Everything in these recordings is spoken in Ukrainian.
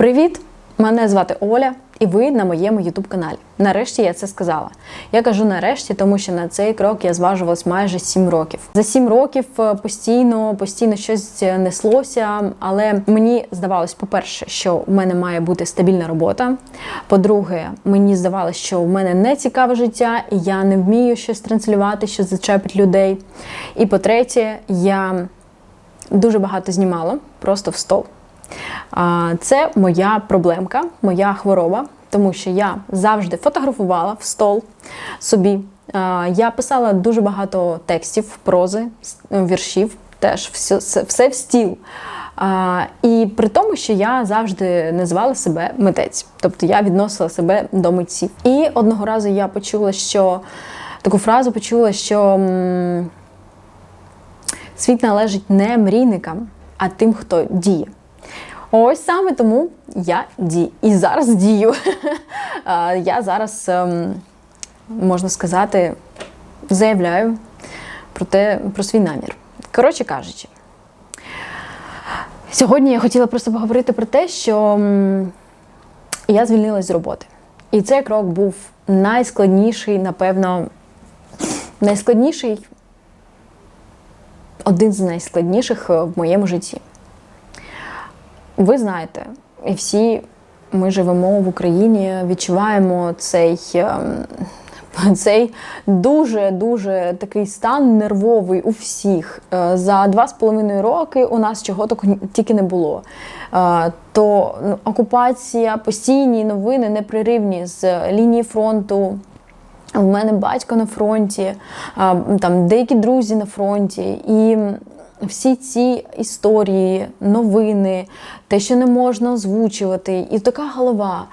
Привіт! Мене звати Оля, і ви на моєму youtube каналі. Нарешті я це сказала. Я кажу нарешті, тому що на цей крок я зважувалась майже 7 років. За 7 років е, постійно, постійно щось неслося, але мені здавалось, по-перше, що в мене має бути стабільна робота. По-друге, мені здавалося, що в мене не цікаве життя, і я не вмію щось транслювати, що зачепить людей. І по-третє, я дуже багато знімала просто в стол. Це моя проблемка, моя хвороба, тому що я завжди фотографувала в стол собі. Я писала дуже багато текстів, прози, віршів, теж все, все- в стіл. І при тому, що я завжди називала себе митець, тобто я відносила себе до митців. І одного разу я почула, що таку фразу почула, що. Світ належить не мрійникам, а тим, хто діє. Ось саме тому я дію. І зараз дію. Я зараз, ем, можна сказати, заявляю про, те, про свій намір. Коротше кажучи, сьогодні я хотіла просто поговорити про те, що я звільнилась з роботи. І цей крок був найскладніший, напевно, найскладніший один з найскладніших е, в моєму житті. Ви знаєте, і всі ми живемо в Україні, відчуваємо цей. ем, Цей дуже-дуже такий стан нервовий у всіх. Е, За два з половиною роки у нас чого тільки не було. Е, То ну, окупація, постійні новини непреривні з лінії фронту, в мене батько на фронті, там деякі друзі на фронті, і всі ці історії, новини, те, що не можна озвучувати, і така голова.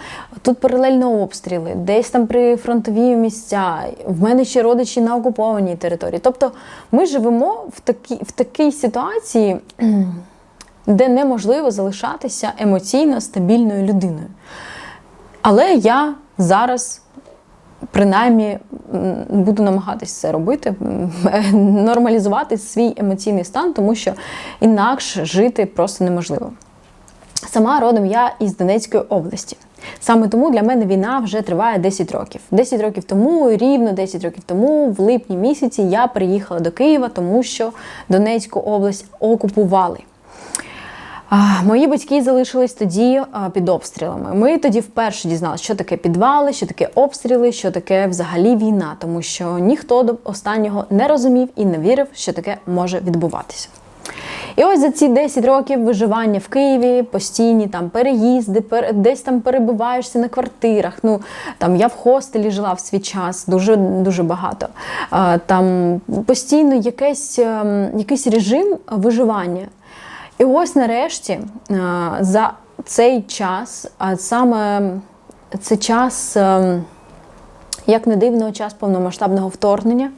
Тут паралельно обстріли, десь там при фронтові місця. В мене ще родичі на окупованій території. Тобто ми живемо в такій, в такій ситуації, де неможливо залишатися емоційно стабільною людиною. Але я зараз принаймні буду намагатися це робити, нормалізувати свій емоційний стан, тому що інакше жити просто неможливо. Сама родом я із Донецької області. Саме тому для мене війна вже триває 10 років. 10 років тому, рівно 10 років тому, в липні місяці, я приїхала до Києва, тому що Донецьку область окупували. Мої батьки залишились тоді під обстрілами. Ми тоді вперше дізналися, що таке підвали, що таке обстріли, що таке взагалі війна, тому що ніхто до останнього не розумів і не вірив, що таке може відбуватися. І ось за ці 10 років виживання в Києві, постійні там переїзди, пер- десь там перебуваєшся на квартирах. Ну там я в хостелі жила в свій час, дуже дуже багато. Там постійно якийсь, ем, якийсь режим виживання. І ось нарешті за цей час, а саме це час, ем, як не дивно, час повномасштабного вторгнення.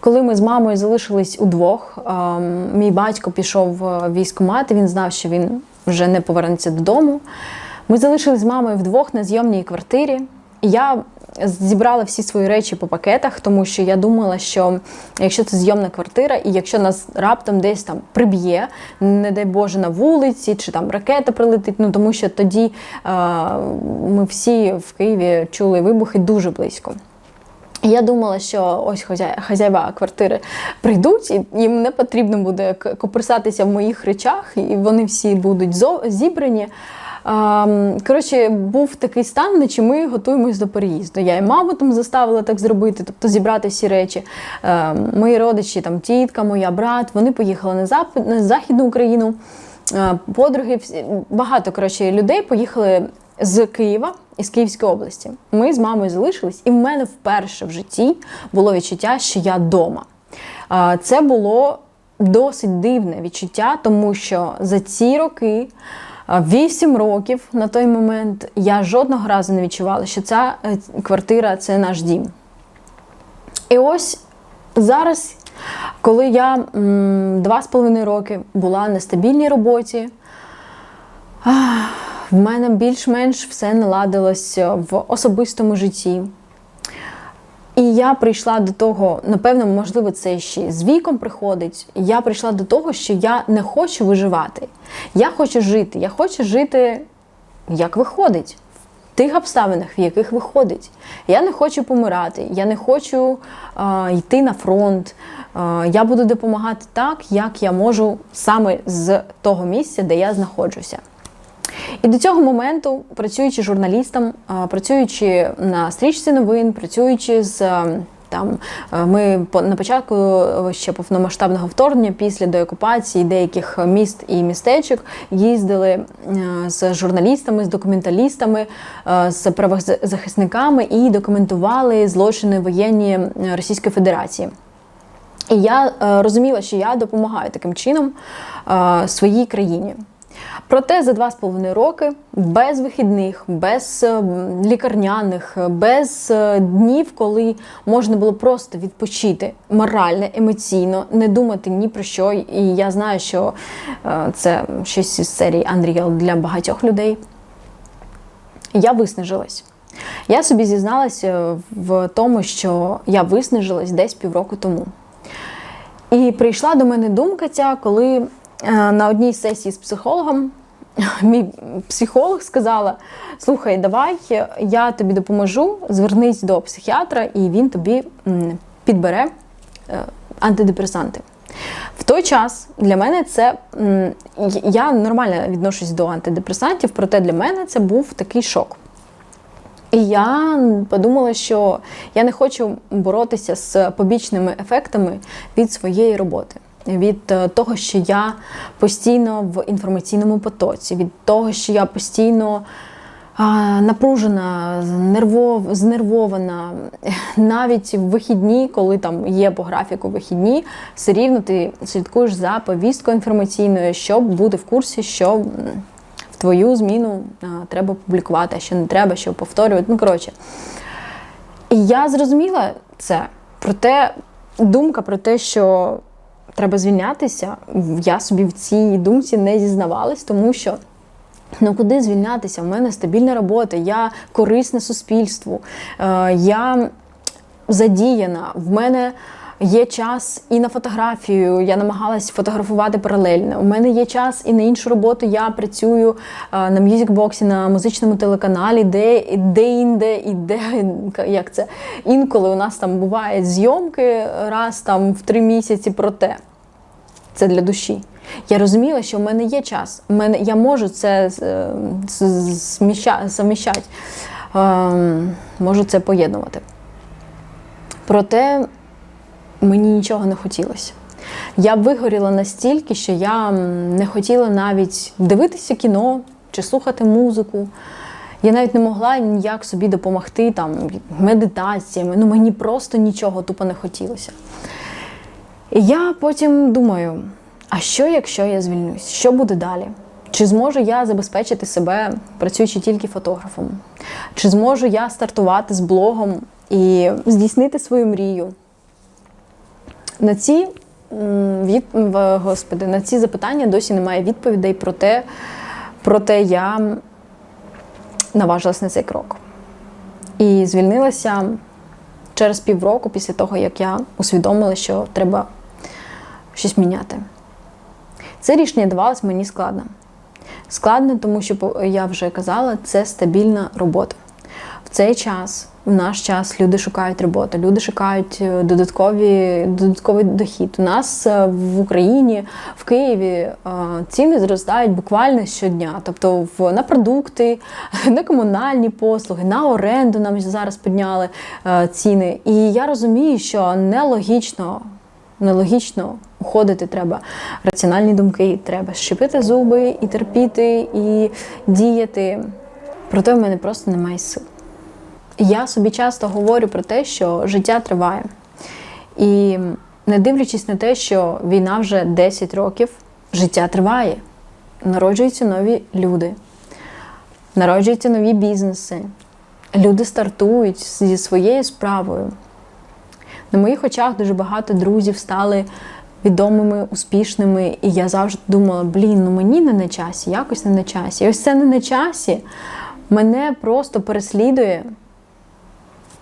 Коли ми з мамою залишились удвох, ем, мій батько пішов в військкомат, він знав, що він вже не повернеться додому. Ми залишились з мамою вдвох на зйомній квартирі. Я зібрала всі свої речі по пакетах, тому що я думала, що якщо це зйомна квартира, і якщо нас раптом десь там приб'є, не дай Боже, на вулиці, чи там ракета прилетить, ну тому що тоді е, ми всі в Києві чули вибухи дуже близько. Я думала, що ось хазя- хазяїва квартири прийдуть, і їм не потрібно буде копирсатися в моїх речах, і вони всі будуть зібрані. Коротше, був такий стан, наче ми готуємось до переїзду. Я і маму там заставила так зробити, тобто зібрати всі речі. Ем, Мої родичі, там тітка, моя брат, вони поїхали на Запад, на Західну Україну. Е, Подруги, багато коротше, людей поїхали з Києва із Київської області. Ми з мамою залишились, і в мене вперше в житті було відчуття, що я вдома. Це було досить дивне відчуття, тому що за ці роки, вісім років на той момент, я жодного разу не відчувала, що ця е, квартира це наш дім. І ось зараз, коли я м, два з половиною роки була на стабільній роботі, в мене більш-менш все наладилось в особистому житті. І я прийшла до того, напевно, можливо, це ще з віком приходить. Я прийшла до того, що я не хочу виживати. Я хочу жити. Я хочу жити як виходить. В тих обставинах, в яких виходить. Я не хочу помирати, я не хочу е, йти на фронт. Е, я буду допомагати так, як я можу саме з того місця, де я знаходжуся. І до цього моменту, працюючи журналістом, працюючи на стрічці новин, працюючи з. Там ми на початку е, ще повномасштабного вторгнення, після деокупації деяких міст і містечок їздили е, з журналістами, з документалістами, е, з правозахисниками і документували злочини воєнні Російської Федерації. І я розуміла, що я допомагаю таким чином своїй країні. Проте за два з половиною роки без вихідних, без е, лікарняних, без е, днів, коли можна було просто відпочити морально, емоційно, не думати ні про що. І я знаю, що е, це щось із серії Unreal для багатьох людей. Я виснажилась. Я собі зізналася в тому, що я виснажилась десь півроку тому. І прийшла до мене думка ця, коли е, на одній сесії з психологом мій психолог сказала: слухай, давай я тобі допоможу, звернись до психіатра, і він тобі підбере е, антидепресанти. В той час для мене це я нормально відношусь до антидепресантів, проте для мене це був такий шок. І я подумала, що я не хочу боротися з побічними ефектами від своєї роботи, від е, того, що я постійно в інформаційному потоці, від того, що я постійно напружена, нервов, знервована. Навіть в вихідні, коли там є по графіку вихідні, все рівно ти слідкуєш за повісткою інформаційною, щоб бути в курсі, що в твою зміну треба публікувати, а що не треба, що повторювати. Ну, коротше. І я зрозуміла це. Проте думка про те, що треба звільнятися, я собі в цій думці не зізнавалась, тому що. Ну куди звільнятися? У мене стабільна робота, я корисна суспільству, е, я задіяна. В мене є час і на фотографію. Я намагалась фотографувати паралельно. У мене є час і на іншу роботу. Я працюю е, на мюзикбоксі, на музичному телеканалі, де де-інде, і де як це інколи у нас там бувають зйомки раз там в три місяці. Проте це для душі. Я розуміла, що в мене є час. В мене, я можу це е, заміщати, Ем, можу це поєднувати. Проте мені нічого не хотілося. Я вигоріла настільки, що я не хотіла навіть дивитися кіно чи слухати музику. Я навіть не могла ніяк собі допомогти там медитаціями. Ну мені просто нічого тупо не хотілося. І я потім думаю: а що, якщо я звільнюсь? Що буде далі? Чи зможу я забезпечити себе, працюючи тільки фотографом? Чи зможу я стартувати з блогом і здійснити свою мрію? На ці від, господи, на ці запитання досі немає відповідей, проте, проте я наважилась на цей крок. І звільнилася через півроку після того, як я усвідомила, що треба щось міняти. Це рішення давалось мені складно. Складно, тому що я вже казала, це стабільна робота. В цей час, в наш час, люди шукають роботу, люди шукають е, додаткові, додатковий дохід. У нас е, в Україні, в Києві е, ціни зростають буквально щодня. Тобто в, на продукти, на комунальні послуги, на оренду нам зараз підняли ціни. І я розумію, що нелогічно нелогічно уходити треба. Раціональні думки, треба щепити зуби і терпіти, і діяти. Проте в мене просто немає сил. Я собі часто говорю про те, що життя триває. І не дивлячись на те, що війна вже 10 років, життя триває. Народжуються нові люди, народжуються нові бізнеси. Люди стартують зі своєю справою. На моїх очах дуже багато друзів стали відомими, успішними, і я завжди думала, блін, ну мені не на часі, якось не на часі. І ось це не на часі мене просто переслідує.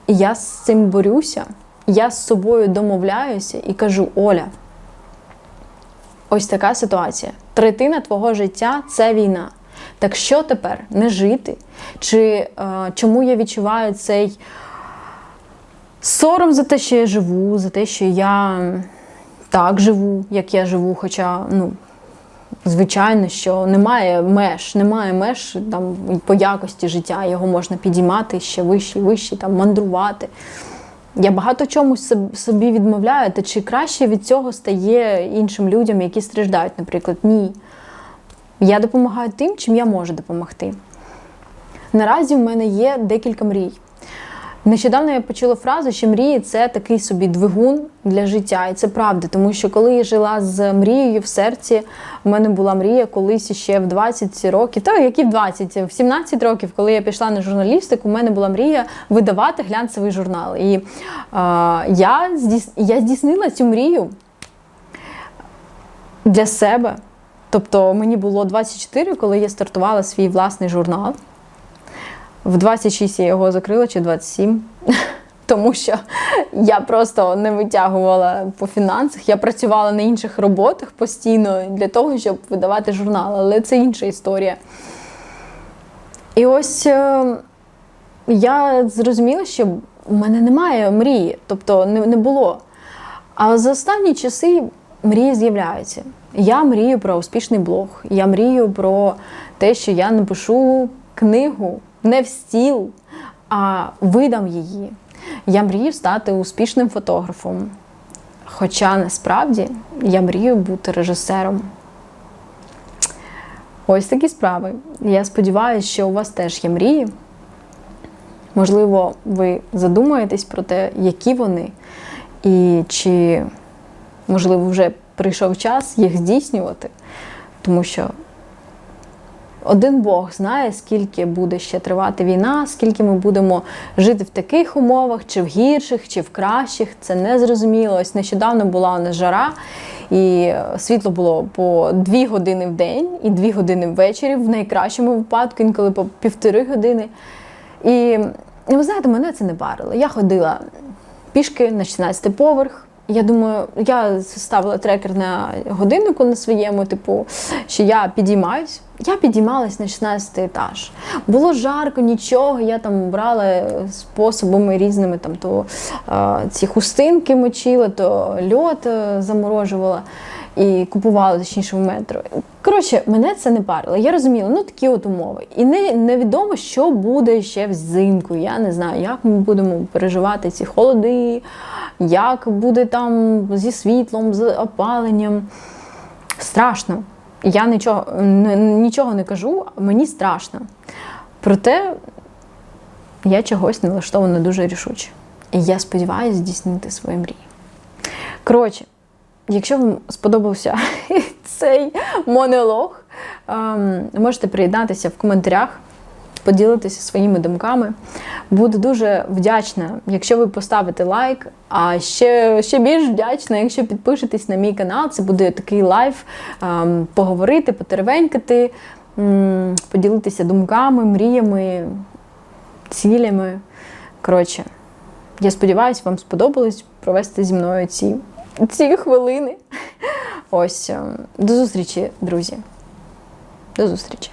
І я з цим борюся, я з собою домовляюся і кажу: Оля, ось така ситуація. Третина твого життя це війна. Так що тепер? Не жити? Чи е, чому я відчуваю цей сором за те, що я живу, за те, що я так живу, як я живу, хоча, ну, звичайно, що немає меж, немає меж там, по якості життя, його можна підіймати ще вище і вище, там, мандрувати. Я багато чомусь собі відмовляю, та чи краще від цього стає іншим людям, які страждають, наприклад, ні. Я допомагаю тим, чим я можу допомогти. Наразі в мене є декілька мрій. Нещодавно я почула фразу, що мрії це такий собі двигун для життя. І це правда, тому що коли я жила з мрією в серці, в мене була мрія колись ще в 20 років, та які в 20, в 17 років, коли я пішла на журналістику, у мене була мрія видавати глянцевий журнал. І е, я, здійс... я здійснила цю мрію для себе. Тобто мені було 24, коли я стартувала свій власний журнал. В 26 я його закрила чи 27. Тому що я просто не витягувала по фінансах. Я працювала на інших роботах постійно для того, щоб видавати журнал, але це інша історія. І ось е, я зрозуміла, що в мене немає мрії, тобто не, не було. А за останні часи мрії з'являються. Я мрію про успішний блог, я мрію про те, що я напишу книгу не в стіл, а видам її. Я мрію стати успішним фотографом. Хоча насправді я мрію бути режисером. Ось такі справи. Я сподіваюся, що у вас теж є мрії. Можливо, ви задумаєтесь про те, які вони, і чи, можливо, вже прийшов час їх здійснювати, тому що один Бог знає, скільки буде ще тривати війна, скільки ми будемо жити в таких умовах, чи в гірших, чи в кращих. Це не зрозуміло. Ось нещодавно була у нас жара, і світло було по дві години в день і дві години ввечері, в найкращому випадку, інколи по півтори години. І ви знаєте, мене це не парило. Я ходила пішки на 16 поверх. Я думаю, я ставила трекер на годиннику на своєму, типу, що я підіймаюсь. Я підіймалась на 16 етаж. Було жарко, нічого. Я там брала способами різними, там то е, ці хустинки мочила, то льот е, заморожувала і купувала точніше в метро. Коротше, мене це не парило. Я розуміла, ну такі от умови. І не, невідомо, що буде ще взимку. Я не знаю, як ми будемо переживати ці холоди, як буде там зі світлом, з опаленням. Страшно. Я нічого, нічого не кажу, мені страшно. Проте я чогось налаштована дуже рішуче. І я сподіваюся здійснити свої мрії. Коротше, якщо вам сподобався цей монолог, ем, можете приєднатися в коментарях, поділитися своїми думками. Буду дуже вдячна, якщо ви поставите лайк. А ще, ще більш вдячна, якщо підпишетесь на мій канал. Це буде такий лайв, ем, поговорити, потеревенькати, поділитися думками, мріями, цілями. Коротше, я сподіваюся, вам сподобалось провести зі мною ці, ці хвилини. Ось, ем, до зустрічі, друзі. До зустрічі.